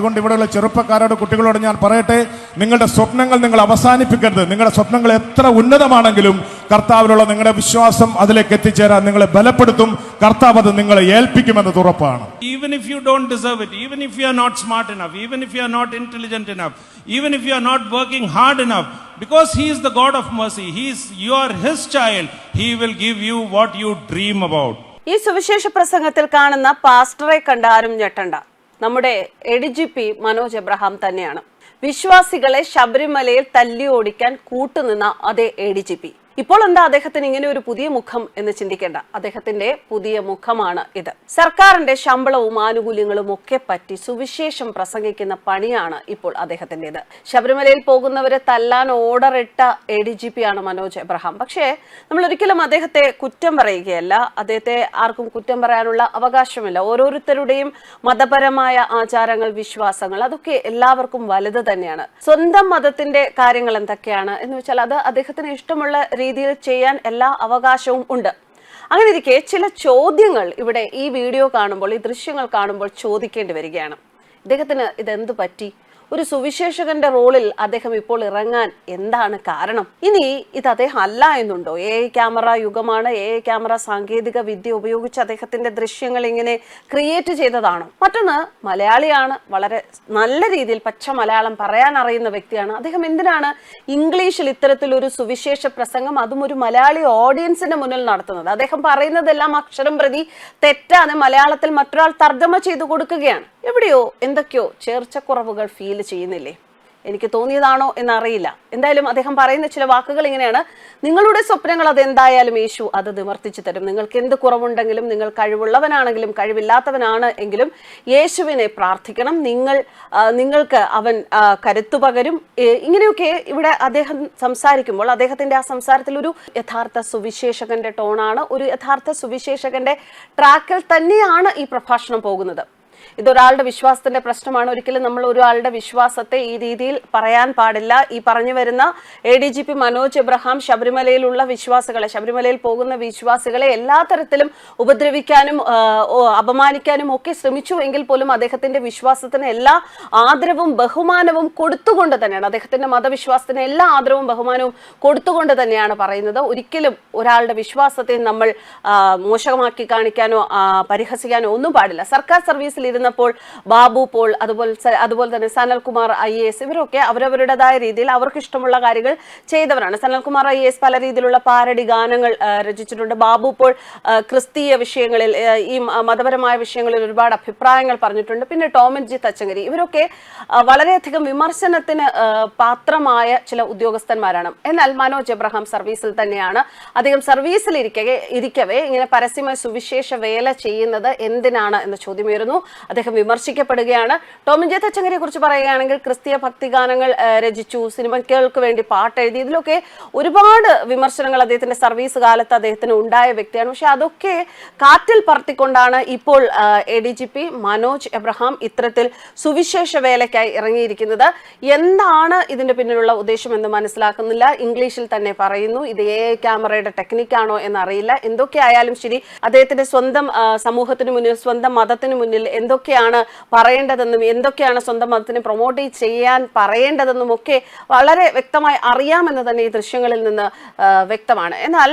അതുകൊണ്ട് ഇവിടെയുള്ള ചെറുപ്പക്കാരോട് കുട്ടികളോട് ഞാൻ പറയട്ടെ നിങ്ങളുടെ സ്വപ്നങ്ങൾ നിങ്ങൾ അവസാനിപ്പിക്കരുത് നിങ്ങളുടെ സ്വപ്നങ്ങൾ എത്ര ഉന്നതമാണെങ്കിലും കർത്താവിലുള്ള നിങ്ങളുടെ വിശ്വാസം അതിലേക്ക് എത്തിച്ചേരാൻ നിങ്ങളെ ബലപ്പെടുത്തും കർത്താവ് അത് നിങ്ങളെ ഏൽപ്പിക്കുമെന്നത് ഉറപ്പാണ് Even if you don't deserve it, even if you are not smart enough, even if you are not intelligent enough, even if you are not working hard enough, because He is the God of mercy, He is, you are His child, He will give you what you dream about. ഈ സുവിശേഷ പ്രസംഗത്തിൽ കാണുന്ന പാസ്റ്ററെ കണ്ട് ആരും ഞെട്ടണ്ട നമ്മുടെ A D G P Manoj Abraham തന്നെയാണ്. വിശ്വാസികളെ ശബരിമലയിൽ തല്ലി ഓടിക്കാൻ കൂട്ടുനിന്ന അതേ എ ഡി ജി പി. ഇപ്പോൾ എന്താ അദ്ദേഹത്തിന് ഇങ്ങനെ ഒരു പുതിയ മുഖം എന്ന് ചിന്തിക്കേണ്ട? അദ്ദേഹത്തിന്റെ പുതിയ മുഖമാണ് ഇത്. സർക്കാരിന്റെ ശമ്പളവും ആനുകൂല്യങ്ങളും ഒക്കെ പറ്റി സുവിശേഷം പ്രസംഗിക്കുന്ന പണിയാണ് ഇപ്പോൾ അദ്ദേഹത്തിന്റേത് ശബരിമലയിൽ പോകുന്നവരെ തല്ലാൻ ഓർഡർ ഇട്ട എ ഡി ജി പി ആണ് മനോജ് എബ്രഹാം. പക്ഷേ നമ്മൾ ഒരിക്കലും അദ്ദേഹത്തെ കുറ്റം പറയുകയല്ല. അദ്ദേഹത്തെ ആർക്കും കുറ്റം പറയാനുള്ള അവകാശമില്ല. ഓരോരുത്തരുടെയും മതപരമായ ആചാരങ്ങൾ വിശ്വാസങ്ങൾ അതൊക്കെ എല്ലാവർക്കും വലുത് തന്നെയാണ്. സ്വന്തം മതത്തിന്റെ കാര്യങ്ങൾ എന്തൊക്കെയാണ് എന്ന് വെച്ചാൽ അത് അദ്ദേഹത്തിന് ഇഷ്ടമുള്ള രീതിയിൽ ചെയ്യാൻ എല്ലാ അവകാശവും ഉണ്ട്. അങ്ങനെ ഇരിക്കെ ചില ചോദ്യങ്ങൾ ഇവിടെ ഈ വീഡിയോ കാണുമ്പോൾ ഈ ദൃശ്യങ്ങൾ കാണുമ്പോൾ ചോദിക്കേണ്ടി വരികയാണ്. ഇദ്ദേഹത്തിന് ഇതെന്ത് പറ്റി? ഒരു സുവിശേഷകന്റെ റോളിൽ അദ്ദേഹം ഇപ്പോൾ ഇറങ്ങാൻ എന്താണ് കാരണം? ഇനി ഇത് അദ്ദേഹം അല്ല എന്നുണ്ടോ? എ ക്യാമറ യുഗമാണ്. എ ക്യാമറ സാങ്കേതിക വിദ്യ ഉപയോഗിച്ച് അദ്ദേഹത്തിന്റെ ദൃശ്യങ്ങൾ ഇങ്ങനെ ക്രിയേറ്റ് ചെയ്തതാണോ? മറ്റൊന്ന് മലയാളിയാണ്. വളരെ നല്ല രീതിയിൽ പച്ച മലയാളം പറയാൻ അറിയുന്ന വ്യക്തിയാണ്. അദ്ദേഹം എന്തിനാണ് ഇംഗ്ലീഷിൽ ഇത്തരത്തിലൊരു സുവിശേഷ പ്രസംഗം അതും ഒരു മലയാളി ഓഡിയൻസിന്റെ മുന്നിൽ നടത്തുന്നത്? അദ്ദേഹം പറയുന്നതെല്ലാം അക്ഷരം പ്രതി തെറ്റാതെ മലയാളത്തിൽ മറ്റൊരാൾ തർജമ ചെയ്തു കൊടുക്കുകയാണ്. എവിടെയോ എന്തൊക്കെയോ ചേർച്ചക്കുറവുകൾ ഫീൽ ചെയ്യുന്നില്ലേ? എനിക്ക് തോന്നിയതാണോ എന്നറിയില്ല. എന്തായാലും അദ്ദേഹം പറയുന്ന ചില വാക്കുകൾ ഇങ്ങനെയാണ്. നിങ്ങളുടെ സ്വപ്നങ്ങൾ അതെന്തായാലും യേശു അത് നിവർത്തിച്ചു തരും. നിങ്ങൾക്ക് എന്ത് കുറവുണ്ടെങ്കിലും നിങ്ങൾ കഴിവുള്ളവനാണെങ്കിലും കഴിവില്ലാത്തവനാണ് എങ്കിലും യേശുവിനെ പ്രാർത്ഥിക്കണം. നിങ്ങൾ നിങ്ങൾക്ക് അവൻ കരുത്തു പകരും. ഇങ്ങനെയൊക്കെ ഇവിടെ അദ്ദേഹം സംസാരിക്കുമ്പോൾ അദ്ദേഹത്തിന്റെ ആ സംസാരത്തിൽ ഒരു യഥാർത്ഥ സുവിശേഷകന്റെ ടോണാണ് ഒരു യഥാർത്ഥ സുവിശേഷകന്റെ ട്രാക്കിൽ തന്നെയാണ് ഈ പ്രഭാഷണം പോകുന്നത്. ഇതൊരാളുടെ വിശ്വാസത്തിന്റെ പ്രശ്നമാണ്. ഒരിക്കലും നമ്മൾ ഒരാളുടെ വിശ്വാസത്തെ ഈ രീതിയിൽ പറയാൻ പാടില്ല. ഈ പറഞ്ഞു വരുന്ന A D G P Manoj Abraham ശബരിമലയിലുള്ള വിശ്വാസികളെ ശബരിമലയിൽ പോകുന്ന വിശ്വാസികളെ എല്ലാ തരത്തിലും ഉപദ്രവിക്കാനും അപമാനിക്കാനും ഒക്കെ ശ്രമിച്ചു എങ്കിൽ പോലും അദ്ദേഹത്തിന്റെ വിശ്വാസത്തിന് എല്ലാ ആദരവും ബഹുമാനവും കൊടുത്തുകൊണ്ട് തന്നെയാണ്. അദ്ദേഹത്തിന്റെ മതവിശ്വാസത്തിന് എല്ലാ ആദരവും ബഹുമാനവും കൊടുത്തുകൊണ്ട് തന്നെയാണ് പറയുന്നത്. ഒരിക്കലും ഒരാളുടെ വിശ്വാസത്തെ നമ്മൾ മോശമാക്കി കാണിക്കാനോ പരിഹസിക്കാനോ ഒന്നും പാടില്ല. സർക്കാർ സർവീസിൽ ഇരുന്നപ്പോൾ ബാബു പോൾ അതുപോലെ അതുപോലെ തന്നെ സനൽകുമാർ ഐ എ എസ് ഇവരൊക്കെ അവരവരുടേതായ രീതിയിൽ അവർക്ക് ഇഷ്ടമുള്ള കാര്യങ്ങൾ ചെയ്തവരാണ്. സനൽകുമാർ ഐ എസ് പല രീതിയിലുള്ള പാരടി ഗാനങ്ങൾ രചിച്ചിട്ടുണ്ട്. ബാബു പോൾ ക്രിസ്തീയ വിഷയങ്ങളിൽ ഈ മതപരമായ വിഷയങ്ങളിൽ ഒരുപാട് അഭിപ്രായങ്ങൾ പറഞ്ഞിട്ടുണ്ട്. പിന്നെ ടോമൻ ജി തച്ചങ്കരി ഇവരൊക്കെ വളരെയധികം വിമർശനത്തിന് പാത്രമായ ചില ഉദ്യോഗസ്ഥന്മാരാണ്. എന്നാൽ മനോജ് എബ്രഹാം സർവീസിൽ തന്നെയാണ്. അദ്ദേഹം സർവീസിൽ ഇരിക്കവേ ഇരിക്കവേ ഇങ്ങനെ പരസ്യമായ സുവിശേഷ വേല ചെയ്യുന്നത് എന്തിനാണ് എന്ന ചോദ്യമുയരുന്നു അദ്ദേഹം വിമർശിക്കപ്പെടുകയാണ്. ടോമിൻ ജെ തച്ചങ്കരെ കുറിച്ച് പറയുകയാണെങ്കിൽ ക്രിസ്തീയ ഭക്തിഗാനങ്ങൾ രചിച്ചു സിനിമകൾക്ക് വേണ്ടി പാട്ട് എഴുതി ഇതിലൊക്കെ ഒരുപാട് വിമർശനങ്ങൾ അദ്ദേഹത്തിന്റെ സർവീസ് കാലത്ത് അദ്ദേഹത്തിന് ഉണ്ടായ വ്യക്തിയാണ്. പക്ഷെ അതൊക്കെ കാറ്റിൽ പറത്തിക്കൊണ്ടാണ് ഇപ്പോൾ A D G P Manoj Abraham ഇത്തരത്തിൽ സുവിശേഷ വേലയ്ക്കായി ഇറങ്ങിയിരിക്കുന്നത്. എന്താണ് ഇതിന്റെ പിന്നിലുള്ള ഉദ്ദേശം എന്ന് മനസ്സിലാക്കുന്നില്ല. ഇംഗ്ലീഷിൽ തന്നെ പറയുന്നു ഇത് എ ക്യാമറയുടെ ടെക്നിക്കാണോ എന്നറിയില്ല. എന്തൊക്കെ ആയാലും ശരി അദ്ദേഹത്തിന്റെ സ്വന്തം സമൂഹത്തിന് മുന്നിൽ സ്വന്തം മതത്തിന് മുന്നിൽ എന്തൊക്കെയാണ് പറയേണ്ടതെന്നും എന്തൊക്കെയാണ് സ്വന്തം മതത്തിനെ പ്രൊമോട്ട് ചെയ്യാൻ പറയേണ്ടതെന്നും ഒക്കെ വളരെ വ്യക്തമായി അറിയാമെന്ന് തന്നെ ഈ ദൃശ്യങ്ങളിൽ നിന്ന് വ്യക്തമാണ്. എന്നാൽ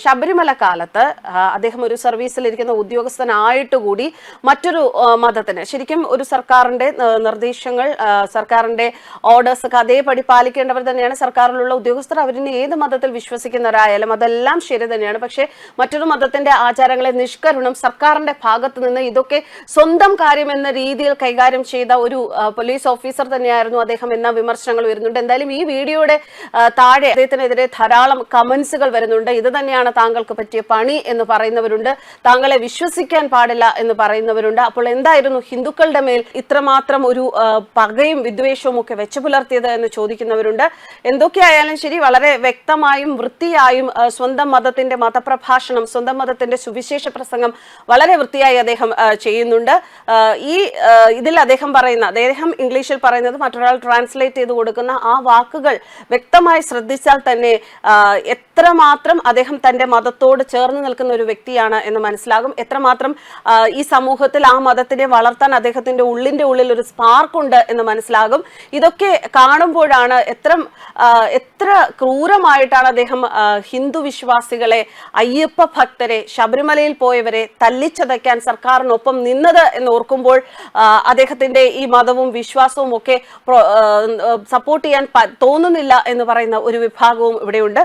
ശബരിമല കാലത്ത് അദ്ദേഹം ഒരു സർവീസിലിരിക്കുന്ന ഉദ്യോഗസ്ഥനായിട്ട് കൂടി മറ്റൊരു മതത്തിന് ശരിക്കും ഒരു സർക്കാരിന്റെ നിർദ്ദേശങ്ങൾ സർക്കാരിന്റെ ഓർഡേഴ്സ് ഒക്കെ അതേപടി പാലിക്കേണ്ടവർ തന്നെയാണ്. സർക്കാരിലുള്ള ഉദ്യോഗസ്ഥർ അവരിന് ഏത് മതത്തിൽ വിശ്വസിക്കുന്നവരായാലും അതെല്ലാം ശരി തന്നെയാണ്. പക്ഷേ മറ്റൊരു മതത്തിന്റെ ആചാരങ്ങളെ നിഷ്കരുണം സർക്കാരിന്റെ ഭാഗത്ത് നിന്ന് ഇതൊക്കെ സ്വന്തം കാര്യം എന്ന രീതിയിൽ കൈകാര്യം ചെയ്ത ഒരു പോലീസ് ഓഫീസർ തന്നെയായിരുന്നു അദ്ദേഹം എന്ന വിമർശനങ്ങൾ വരുന്നുണ്ട്. എന്തായാലും ഈ വീഡിയോയുടെ താഴെ അദ്ദേഹത്തിനെതിരെ ധാരാളം കമന്റ്സുകൾ വരുന്നുണ്ട്. ഇത് തന്നെയാണ് താങ്കൾക്ക് പറ്റിയ പണി എന്ന് പറയുന്നവരുണ്ട്. താങ്കളെ വിശ്വസിക്കാൻ പാടില്ല എന്ന് പറയുന്നവരുണ്ട്. അപ്പോൾ എന്തായിരുന്നു ഹിന്ദുക്കളുടെ മേൽ ഇത്രമാത്രം ഒരു പകയും വിദ്വേഷവും ഒക്കെ വെച്ചു പുലർത്തിയത് എന്ന് ചോദിക്കുന്നവരുണ്ട്. എന്തൊക്കെയായാലും ശരി വളരെ വ്യക്തമായും വൃത്തിയായും സ്വന്തം മതത്തിന്റെ മതപ്രഭാഷണം സ്വന്തം മതത്തിന്റെ സുവിശേഷ പ്രസംഗം വളരെ വൃത്തിയായി അദ്ദേഹം ചെയ്യുന്നുണ്ട്. ഈ ഇതിൽ അദ്ദേഹം പറയുന്ന അദ്ദേഹം ഇംഗ്ലീഷിൽ പറയുന്നത് മറ്റൊരാൾ ട്രാൻസ്ലേറ്റ് ചെയ്ത് കൊടുക്കുന്ന ആ വാക്കുകൾ വ്യക്തമായി ശ്രദ്ധിച്ചാൽ തന്നെ എത്രമാത്രം അദ്ദേഹം തന്റെ മതത്തോട് ചേർന്ന് നിൽക്കുന്ന ഒരു വ്യക്തിയാണ് എന്ന് മനസ്സിലാകും. എത്രമാത്രം ഈ സമൂഹത്തിൽ ആ മതത്തിനെ വളർത്താൻ അദ്ദേഹത്തിന്റെ ഉള്ളിന്റെ ഉള്ളിൽ ഒരു സ്പാർക്ക് ഉണ്ട് എന്ന് മനസ്സിലാകും. ഇതൊക്കെ കാണുമ്പോഴാണ് എത്ര എത്ര ക്രൂരമായിട്ടാണ് അദ്ദേഹം ഹിന്ദു വിശ്വാസികളെ അയ്യപ്പ ഭക്തരെ ശബരിമലയിൽ പോയവരെ തല്ലിച്ചതയ്ക്കാൻ സർക്കാരിനൊപ്പം നിന്നത് എന്ന് ഓർക്കുമ്പോൾ അദ്ദേഹത്തിന്റെ ഈ മതവും വിശ്വാസവും ഒക്കെ സപ്പോർട്ട് ചെയ്യാൻ തോന്നുന്നില്ല എന്ന് പറയുന്ന ഒരു വിഭാഗവും ഇവിടെയുണ്ട്.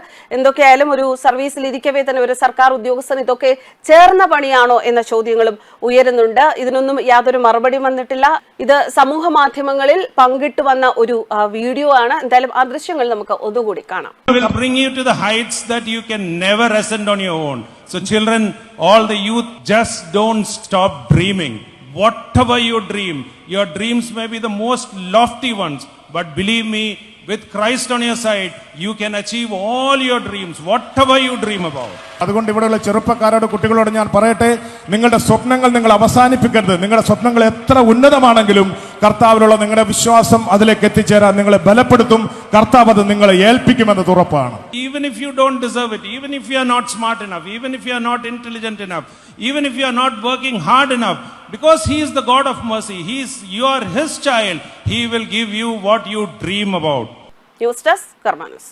എന്തൊക്കെയായാലും ഒരു സർവീസിൽ ഇരിക്കവേ തന്നെ ഒരു സർക്കാർ ഉദ്യോഗസ്ഥൻ ഇതൊക്കെ ചേർന്ന പണിയാണോ എന്ന ചോദ്യങ്ങളും ഉയരുന്നുണ്ട് ഇതിനൊന്നും യാതൊരു മറുപടി വന്നിട്ടില്ല ഇത് സമൂഹ മാധ്യമങ്ങളിൽ പങ്കിട്ട് വന്ന ഒരു വീഡിയോ ആണ് എന്തായാലും ആ ദൃശ്യങ്ങൾ നമുക്ക് ഒന്നുകൂടി കാണാം. So, children, all the youth, just don't stop dreaming. Whatever you dream, your dreams may be the most lofty ones, but believe me, with Christ on your side, you can achieve all your dreams, whatever you dream about. അതുകൊണ്ട് ഇവിടെയുള്ള ചെറുപ്പക്കാരോട് കുട്ടികളോട് ഞാൻ പറയട്ടെ നിങ്ങളുടെ സ്വപ്നങ്ങൾ നിങ്ങൾ അവസാനിപ്പിക്കരുത് നിങ്ങളുടെ സ്വപ്നങ്ങൾ എത്ര ഉന്നതമാണെങ്കിലും കർത്താവിലുള്ള നിങ്ങളുടെ വിശ്വാസം അതിലേക്ക് എത്തിച്ചേരാൻ നിങ്ങളെ ബലപ്പെടുത്തും കർത്താവ് അത് നിങ്ങളെ ഏൽപ്പിക്കുമെന്നത് ഉറപ്പാണ് Even if you don't deserve it, even if you are not smart enough, even if you are not intelligent enough, even if you are not working hard enough, because He is the God of mercy, He is, you are His child, He will give you what you dream about. News desk കർമാനൂസ്